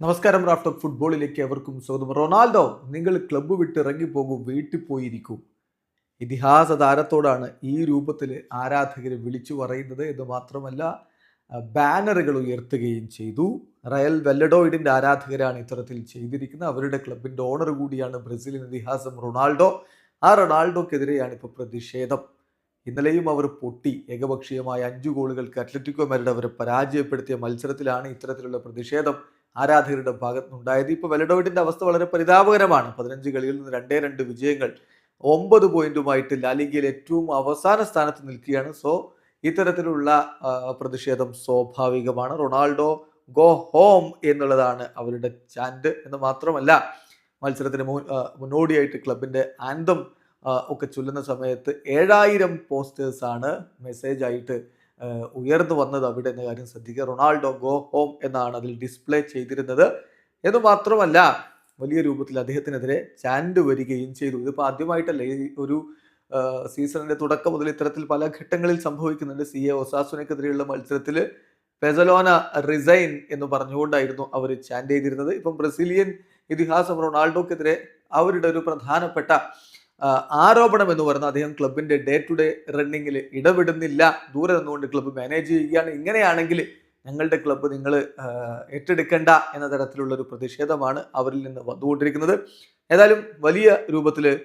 നമസ്കാരം റാഫ്റ്റോക്ക് ഫുട്ബോളിലേക്ക് എവർക്കും സ്വാഗതം. റൊണാൾഡോ നിങ്ങൾ ക്ലബ്ബ് വിട്ട് ഇറങ്ങിപ്പോകും വീട്ടിൽ പോയിരിക്കും. ഇതിഹാസ താരത്തോടാണ് ഈ രൂപത്തിൽ ആരാധകർ വിളിച്ചു പറയുന്നത് എന്ന് മാത്രമല്ല ബാനറുകൾ ഉയർത്തുകയും ചെയ്തു. റയൽ വെല്ലഡോയിഡിന്റെ ആരാധകരാണ് ഇത്തരത്തിൽ ചെയ്തിരിക്കുന്നത്. അവരുടെ ക്ലബിന്റെ ഓണർ കൂടിയാണ് ബ്രസീലിൻ ഇതിഹാസം റൊണാൾഡോ. ആ റൊണാൾഡോക്കെതിരെയാണ് ഇപ്പോൾ പ്രതിഷേധം. ഇന്നലെയും അവർ പൊട്ടി. ഏകപക്ഷീയമായ അഞ്ച് ഗോളുകൾക്ക് അത്ലറ്റിക്കോ മാരുടെ അവരെ പരാജയപ്പെടുത്തിയ മത്സരത്തിലാണ് ഇത്തരത്തിലുള്ള പ്രതിഷേധം. ആരാധകരുടെ ഭാഗത്തുനിന്നുണ്ടായത്. ഇപ്പോൾ വെലഡോയിഡിന്റെ അവസ്ഥ വളരെ പരിതാപകരമാണ്. പതിനഞ്ച് കളിയിൽ നിന്ന് രണ്ടേ രണ്ട് വിജയങ്ങൾ ഒമ്പത് പോയിന്റുമായിട്ട് ലാലിഗയിൽ ഏറ്റവും അവസാന സ്ഥാനത്ത് നിൽക്കുകയാണ്. സോ ഇത്തരത്തിലുള്ള പ്രതിഷേധം സ്വാഭാവികമാണ്. റൊണാൾഡോ ഗോ ഹോം എന്നുള്ളതാണ് അവരുടെ ചാൻഡ് എന്ന് മാത്രമല്ല മത്സരത്തിന് മുന്നോടിയായിട്ട് ക്ലബിന്റെ ആന്തം ഒക്കെ ചൊല്ലുന്ന സമയത്ത് ഏഴായിരം പോസ്റ്റേഴ്സാണ് മെസ്സേജായിട്ട് ഉയർന്നു വന്നത് അവിടെ എന്ന കാര്യം ശ്രദ്ധിക്കുക. റൊണാൾഡോ ഗോ ഹോം എന്നാണ് അതിൽ ഡിസ്പ്ലേ ചെയ്തിരുന്നത്. എന്ന് മാത്രമല്ല വലിയ രൂപത്തിൽ അദ്ദേഹത്തിനെതിരെ ചാൻഡ് വരികയും ചെയ്തു. ഇതിപ്പോൾ ആദ്യമായിട്ടല്ല ഈ ഒരു സീസണിന്റെ തുടക്കം മുതൽ ഇത്തരത്തിൽ പല ഘട്ടങ്ങളിൽ സംഭവിക്കുന്നുണ്ട്. സി എ ഒസാസുനക്കെതിരെയുള്ള മത്സരത്തിൽ പെസലോന റിസൈൻ എന്ന് പറഞ്ഞുകൊണ്ടായിരുന്നു അവർ ചാൻഡ് ചെയ്തിരുന്നത്. ഇപ്പം ബ്രസീലിയൻ ഇതിഹാസം റൊണാൾഡോക്കെതിരെ അവരുടെ ഒരു പ്രധാനപ്പെട്ട ആരോപണം എന്ന് പറയുന്നത് അദ്ദേഹം ക്ലബിന്റെ ഡേ ടു ഡേ റണ്ണിങ്ങിൽ ഇടപെടുന്നില്ല. ദൂരെ നിന്നുകൊണ്ട് ക്ലബ്ബ് മാനേജ് ചെയ്യുകയാണ്. ഇങ്ങനെയാണെങ്കിൽ ഞങ്ങളുടെ ക്ലബ്ബ് നിങ്ങൾ ഏറ്റെടുക്കേണ്ട എന്ന തരത്തിലുള്ള ഒരു പ്രതിഷേധമാണ് അവരിൽ നിന്ന് വന്നുകൊണ്ടിരിക്കുന്നത്. ഏതായാലും വലിയ രൂപത്തിൽ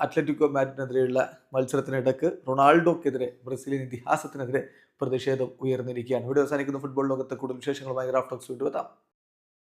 അത്ലറ്റിക്കോ മാറ്റിനെതിരെയുള്ള മത്സരത്തിനിടക്ക് റൊണാൾഡോക്കെതിരെ ബ്രസീലിയൻ ഇതിഹാസത്തിനെതിരെ പ്രതിഷേധം ഉയർന്നിരിക്കുകയാണ്. ഇവിടെ അവസാനിക്കുന്ന. ഫുട്ബോൾ ലോകത്തെ കൂടുതൽ വിശേഷങ്ങളുമായി റാഫ്റ്റോക്സ് വീണ്ടും എത്താം.